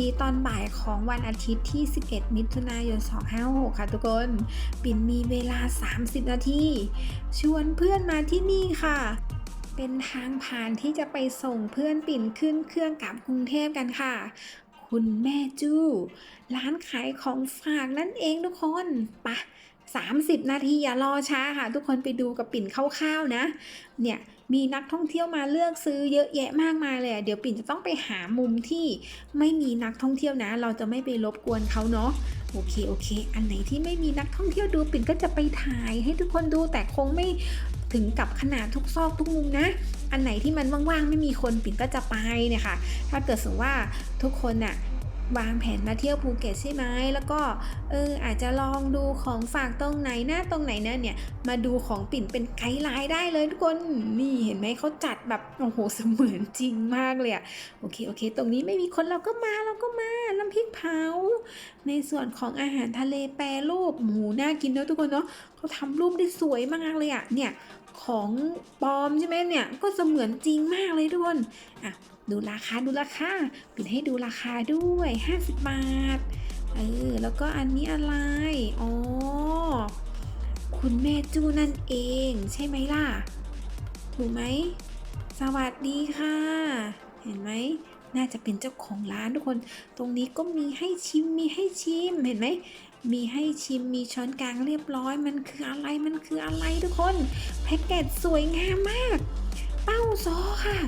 ดีตอนบ่ายของวันอาทิตย์ที่ 11 มิถุนายน 256 ค่ะทุกคน ปิ่นมีเวลา 30 นาที ชวนเพื่อนมาที่นี่ค่ะ เป็นทางผ่านที่จะไปส่งเพื่อนปิ่นขึ้นเครื่องกลับกรุงเทพกันค่ะ คุณแม่จู้ ร้านขายของฝากนั่นเองทุกคนปะ 30 นาทีอย่ารอช้าค่ะ ทุกคนไปดูกับปิ่นคร่าวๆนะ เนี่ยมีนักท่องเที่ยวมาเลือกซื้อเยอะแยะมากมายเลย เดี๋ยวปิ่นจะต้องไปหามุมที่ไม่มีนักท่องเที่ยวนะ เราจะไม่ไปรบกวนเขาเนาะโอเคโอเค อันไหนที่ไม่มีนักท่องเที่ยวดูปิ่นก็จะไปถ่ายให้ทุกคนดูแต่คงไม่ถึงกับขนาดทุกซอกทุกมุมนะ อันไหนที่มันว่างๆไม่มีคนปิ่นก็จะไปเนี่ยค่ะ ถ้าเกิดสมมติว่าทุกคนน่ะ วางแผนมาเที่ยวภูเก็ตใช่ไหมแล้วก็เอออาจจะลองดูของฝากตรงไหนนะตรงไหนนะเนี่ยมาดูของปิ่นเป็นไกด์ไลน์ได้เลยทุกคนนี่เห็นไหมเขาจัดแบบโอ้โหเสมือนจริงมากเลยอะโอเคโอเค ตรงนี้ไม่มีคนเราก็มาเราก็มาน้ำพริกเผา ในส่วนของอาหารทะเลแปรรูปหมูน่ากินเนอะทุกคนเนาะเขาทำรูปได้สวยมากเลยอะเนี่ยของปลอมใช่ไหมเนี่ยก็เสมือนจริงมากเลยทุกคนอะ ดูราคาดูราคาปิดให้ดูราคาด้วย 50 บาท เออ แล้วก็อันนี้อะไร อ๋อ คุณแม่จูนั่นเอง ใช่ไหมล่ะ ถูกไหม สวัสดีค่ะ เห็นไหม น่าจะเป็นเจ้าของร้านทุกคน ตรงนี้ก็มีให้ชิม มีให้ชิม เห็นไหมมีให้ชิมมีช้อนกลางเรียบร้อย มันคืออะไรมันคืออะไรทุกคน แพ็กเกจสวยงามมาก เต้าซอค่ะ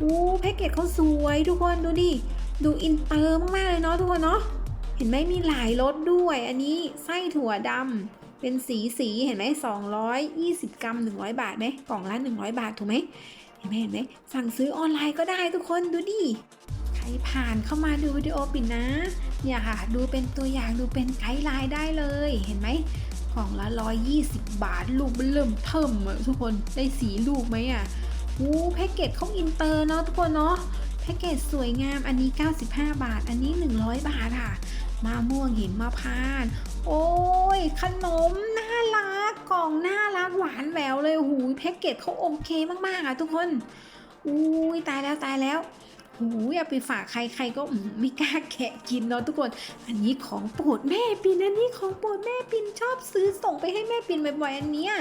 อู้แพ็กเกจเขาสวยทุกคนดูดิ ดูอินเตอร์มากๆเลยเนาะทุกคนเนาะ เห็นไหมมีหลายรสด้วย อันนี้ไส้ถั่วดำเป็นสีสีเห็นไหม220กรัม100บาทไหมกล่องละ100บาทถูกไหมเห็นไหมเห็นไหมสั่งซื้อออนไลน์ก็ได้ทุกคนดูดิใครผ่านเข้ามาดูวิดีโอปิดนะ เนี่ยค่ะ ดูเป็นตัวอย่างดูเป็นไกด์ไลน์ได้เลยเห็นไหมกล่องละ 120 บาท ลูกเริ่มเทิมอะทุกคนได้สีลูกไหมอะ อู้แพ็กเกจเขาอินเตอร์เนาะทุกคนเนาะแพ็กเกจสวยงามอันนี้ 95 บาท อันนี้ 100 บาทค่ะมะม่วงหิมพาน โอ้ย ขนมน่ารักกล่องน่ารักหวานแหววเลยหูยแพ็กเกจเขาโอเคมากๆอะทุกคน อุ้ยตายแล้วตายแล้ว หูอย่าไปฝากใครใครก็ไม่กล้าแกะกินเนาะทุกคน อันนี้ของโปรดแม่ปินอันนี้ของโปรดแม่ปินชอบซื้อส่งไปให้แม่ปินบ่อยๆอันเนี้ย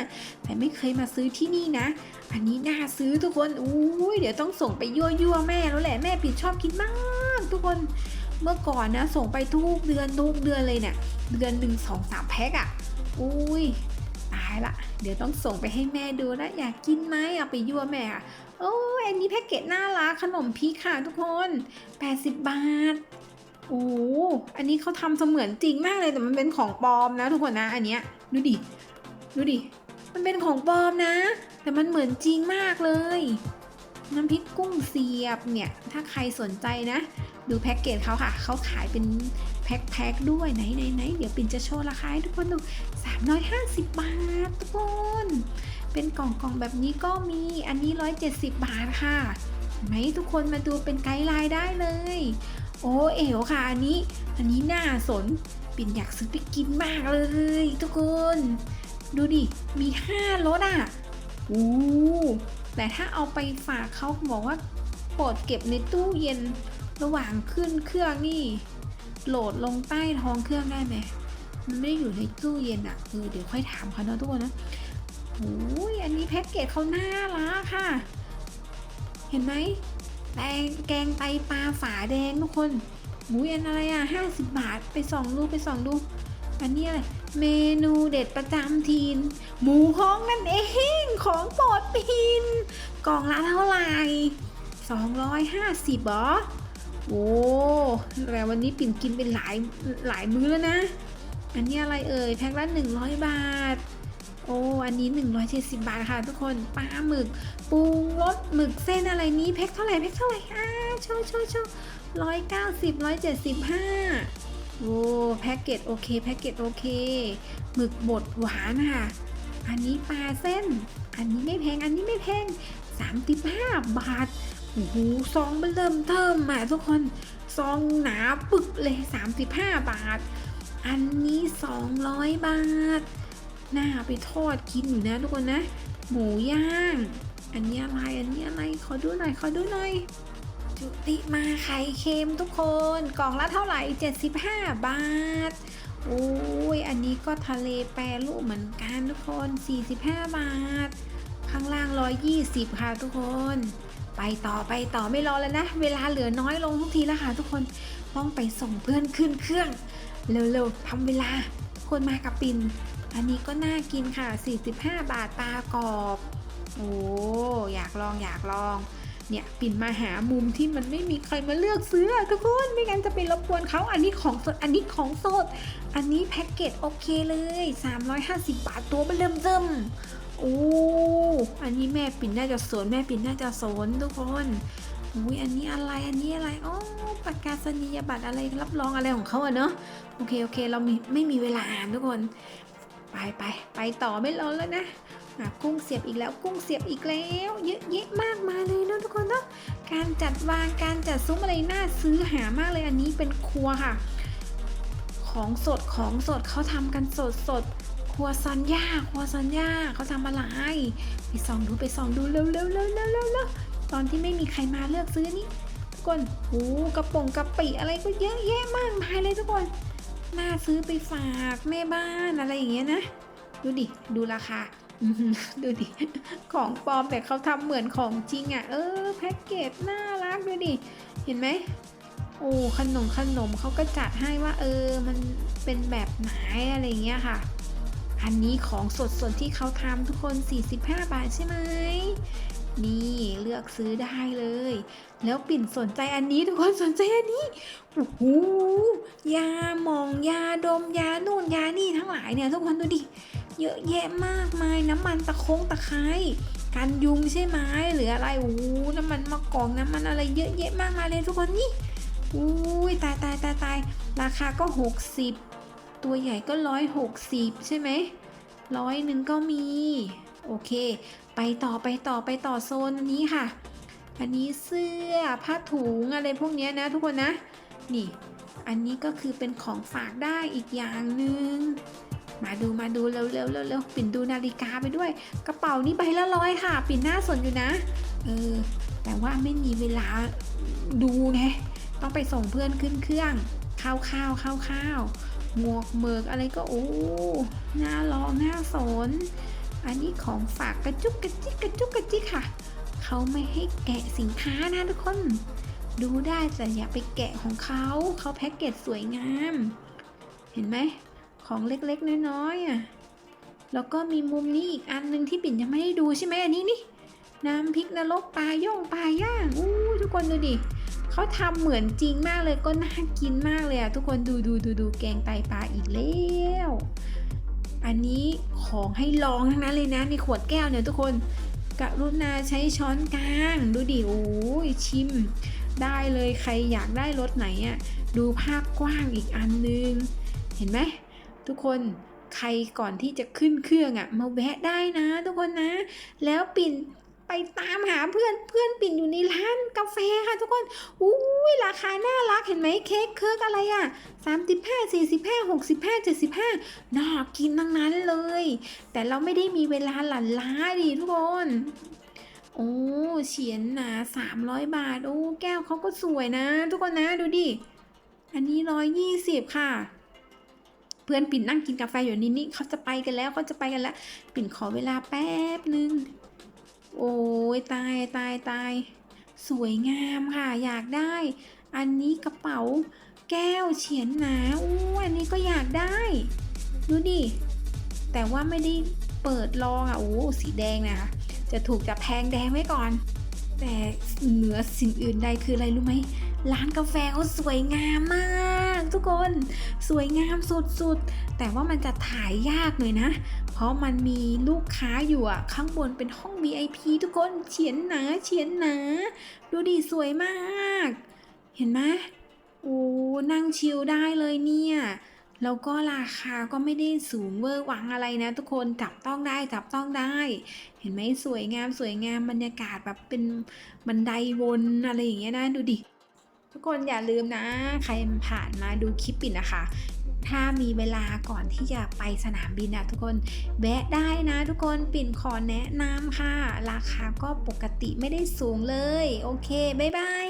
แต่ไม่เคยมาซื้อที่นี่นะ อันนี้น่าซื้อทุกคนอุ้ยเดี๋ยวต้องส่งไปยั่วยั่วแม่แล้วแหละแม่ปินชอบกินมากทุกคนเมื่อก่อนนะส่งไปทุกเดือนทุกเดือนเลยเนี่ยเดือนหนึ่งสองสามแพ็คอะ่ะอุ้ยตาย ละ เดี๋ยวต้องส่งไปให้แม่ดูนะอยากกินไหมเอาไปยั่วแม่อะโอ้ยอันนี้แพ็กเกจน่ารักขนมพีคค่ะทุกคน 80 บาท โอ้อันนี้เขาทำเสมือนจริงมากเลยแต่มันเป็นของปลอมนะทุกคนนะ อันเนี้ยดูดิ ดูดิ มันเป็นของปลอมนะ แต่มันเหมือนจริงมากเลย น้ำพริกกุ้งเสียบเนี่ย ถ้าใครสนใจนะ ดูแพ็กเกจเขาค่ะ เขาขายเป็น แพ็คแพ็คๆด้วยไหนไหนไหนเดี๋ยวปิ่นจะโชว์ราคาให้ทุกคนดู 350 บาททุกคน เป็นกล่องกล่องๆแบบนี้ก็มีอันนี้ 170 บาทค่ะไหมทุกคนมาดูเป็นไกด์ไลน์ได้เลย โอ้เอ๋วค่ะอันนี้ อันนี้น่าสนปิ่นอยากซื้อไปกินมากเลย ทุกคน ดูดิ มี5รสอะโอ้แต่ถ้าเอาไปฝากเขาบอกว่าโปรดเก็บในตู้เย็นระหว่างขึ้นเครื่องนี่ โหลดลงใต้ท้องเครื่องได้ไหมมันไม่ได้อยู่ในตู้เย็นอะ่ะเออเดี๋ยวค่อยถามเขาเนาะทุกคนนะโอ้ยอันนี้แพ็กเกจเขาน่ารักค่ะ เห็นไหมแตงแกงไตปลาฝาแดงทุกคนหมูอันอะไรอะห้าสิบบาทไปส่องดูไปส่องดู อันนี้อะไร เมนูเด็ดประจำทีน หมูฮ้องนั่นเองของโปรดปินกล่องละเท่าไหร่250เหรอ โอ้แต่วันนี้ปิ่นกินเป็นหลายหลายมื้อแล้วนะ อันนี้อะไรเอ่ย แพ็คละ100 บาท โอ้ อันนี้ 170 บาทค่ะทุกคน ปลาหมึกปรุงรสหมึกเส้นอะไรนี้แพ็คเท่าไหร่แพ็คเท่าไหร่อ่าโชว์โชว์โชว์ร้อยเก้าสิบร้อยเจ็ดสิบห้าโอ้แพ็กเกจโอเคแพ็กเกจโอเคหมึกบดหวานค่ะ อันนี้ปลาเส้น อันนี้ไม่แพงอันนี้ไม่แพง35 บาท โอ้โหซองมันเริ่มเทิมอะทุกคน ซองหนาปึกเลย 35 บาท อันนี้ 200 บาท น่าเอาไปทอดกินอยู่นะทุกคนนะ หมูย่าง อันนี้อะไร อันนี้อะไร ขอดูหน่อย ขอดูหน่อย จุติมาไข่เค็มทุกคน กล่องละเท่าไหร่ 75 บาท โอ้ย อันนี้ก็ทะเลแปรรูปเหมือนกันทุกคน 45 บาท ข้างล่าง 120 ค่ะทุกคน ไปต่อไปต่อไม่รอแล้วนะ เวลาเหลือน้อยลงทุกทีแล้วค่ะทุกคนต้องไปส่งเพื่อนขึ้นเครื่อง เร็วๆทำเวลาคนมากับปิน อันนี้ก็น่ากินค่ะ 45 บาทปลากรอบ โอ้อยากลองอยากลอง เนี่ยปิ่นมาหามุมที่มันไม่มีใครมาเลือกซื้อทุกคนไม่งั้นจะไปรบกวนเขาอันนี้ของสดอันนี้ของสด อันนี้แพ็กเกจโอเคเลย 350 บาทตัวมันเริ่มเริ่ม โอ้อันนี้แม่ปิ่นน่าจะสนแม่ปิ่นน่าจะสนทุกคนอุ้ยอันนี้อะไรอันนี้อะไรอ๋อประกาศนียบัตรอะไรรับรองอะไรของเขาอะเนาะโอเคโอเค เรามีไม่มีเวลาอ่านทุกคน ไปไปไปต่อไม่รอแล้วนะะกุ้งเสียบอีกแล้วกุ้งเสียบอีกแล้ว เยอะแยะมากมายเลยนะทุกคนเนาะการจัดวางการจัดซุ้มอะไรน่าซื้อหามากเลยอันนี้เป็นครัวค่ะ ของสดของสดเขาทำกันสดสด ครัวซันย่าครัวซันย่าเขาทำอะไรไปส่องดูไปส่องดูเร็วเร็วเร็วเร็วเร็วเร็วตอนที่ไม่มีใครมาเลือกซื้อนี่ทุกคนโอ้กระป๋องกระปิอะไรก็เยอะแยะมากมายเลยทุกคนน่าซื้อไปฝากแม่บ้านอะไรอย่างเงี้ยนะ ดูดิดูราคาดูดิ ของปลอมแต่เขาทำเหมือนของจริงอะ่ะ เออแพ็กเกจน่ารักดูดิ เห็นไหม โอ้ขนมขนมเขาก็จัดให้ว่า เออมันเป็นแบบไหนอะไรเงี้ยค่ะ อันนี้ของสดสดที่เขาทำทุกคน 45 บาทใช่ไหม นี่เลือกซื้อได้เลย แล้วปิ่นสนใจอันนี้ทุกคนสนใจอันนี้โอ้โหยาหมองยาดมยาน่นยานี่ทั้งหลายเนี่ยทุกคนดูดิ เยอะแยะมากมายน้ำมันตะคงตะไคร้กันยุงใช่ไหมหรืออะไรโอ้โหน้ำมันมะกอกน้ำมันอะไรเยอะแยะมากมายเลยทุกคนนี่อุ้ยตายตายตายตายราคาก็ 60 ตัวใหญ่ก็ร้อยหกสิบใช่ไหมร้อยหนึ่งก็มี โอเค ไปต่อไปต่อไปต่อโซนนี้ค่ะ อันนี้เสื้อผ้าถุงอะไรพวกนี้นะทุกคนนะ นี่ อันนี้ก็คือเป็นของฝากได้อีกอย่างหนึ่งมาดูมาดูเร็วเร็วเร็วเร็วปิ่นดูนาฬิกาไปด้วย กระเป๋านี่ใบละร้อยค่ะ ปิ่นหน่าสนอยู่นะเออแต่ว่าไม่มีเวลาดูไงต้องไปส่งเพื่อนขึ้นเครื่องข้าวข้าวข้าวข้าว หมวกเมือกอะไรก็โอ้น่าลองน่าสน อันนี้ของฝากกระจุกกระจิกกระจุกกระจิกค่ะ เขาไม่ให้แกะสินค้านะทุกคน ดูได้แต่อย่าไปแกะของเขาเขาแพ็กเกจสวยงาม เห็นไหมของเล็กๆน้อยๆอะแล้วก็มีมุมนี้อีกอันหนึ่งที่ปิ่นยังไม่ได้ดูใช่ไหมอันนี้นี่น้ำพริกนรกปลาย่องปลาย่างอู้ทุกคนดูดิ เขาทำเหมือนจริงมากเลยก็น่ากินมากเลยอะทุกคนดูดูดูดูแกงไตปลาอีกแล้วอันนี้ของให้ลองทั้งนั้นเลยนะในขวดแก้วเนี่ยทุกคนกรุณาใช้ช้อนกลางดูดิโอ้ยชิม ได้เลยใครอยากได้รสไหนอะดูภาพกว้างอีกอันนึง เห็นไหมทุกคนใครก่อนที่จะขึ้นเครื่องอะ่ะมาแวะได้นะทุกคนนะ แล้วปิ่น ไปตามหาเพื่อนเพื่อนปิ่นอยู่ในร้านกาแฟค่ะทุกคนอุ้ยราคาน่ารักเห็นไหมเค้กเคิร์กอะไรอะ่ะสามสิบห้าสี่สิบห้าหกสิบห้าเจ็ดสิบห้าน่ากินทั้งนั้นเลย แต่เราไม่ได้มีเวลาหลั่นล้าดิทุกคนโอ้เฉียนหนาสามร้อยบาท โอ้แก้วเขาก็สวยนะ ทุกคนนะดูดิ อันนี้ร้อยยี่สิบค่ะ เพื่อนปิ่นนั่งกินกาแฟอยู่นี่นี่เขาจะไปกันแล้วเขาจะไปกันแล้ว ปิ่นขอเวลาแป๊บหนึ่ง โอ้ยตายตายตายสวยงามค่ะ อยากได้ อันนี้กระเป๋าแก้วเฉียนหนาอู้อันนี้ก็อยากได้ ดูดิ แต่ว่าไม่ได้เปิดลองอะโอ้สีแดงนะคะจะถูกจะแพงแดงไว้ก่อน แต่เหนือสิ่งอื่นใดคืออะไรรู้ไหมร้านกาแฟเขาสวยงามมาก ทุกคนสวยงามสุดๆ แต่ว่ามันจะถ่ายยากหน่อยนะ เพราะมันมีลูกค้าอยู่อะข้างบนเป็นห้อง VIP ทุกคนเฉียนหนาเฉียนหนาดูดิสวยมาก เห็นไหมโอ้นั่งชิลได้เลยเนี่ยแล้วก็ราคาก็ไม่ได้สูงเวอร์หวังอะไรนะ ทุกคนจับต้องได้จับต้องได้ เห็นไหมสวยงามสวยงามบรรยากาศแบบเป็นบันไดวนอะไรอย่างเงี้ยนะดูดิทุกคนอย่าลืมนะ ใครผ่านมาดูคลิปปิ่นนะคะ ถ้ามีเวลาก่อนที่จะไปสนามบินนะทุกคนแวะได้นะทุกคนปิ่นขอแนะนำค่ะ ราคาก็ปกติไม่ได้สูงเลย โอเค บ๊ายบาย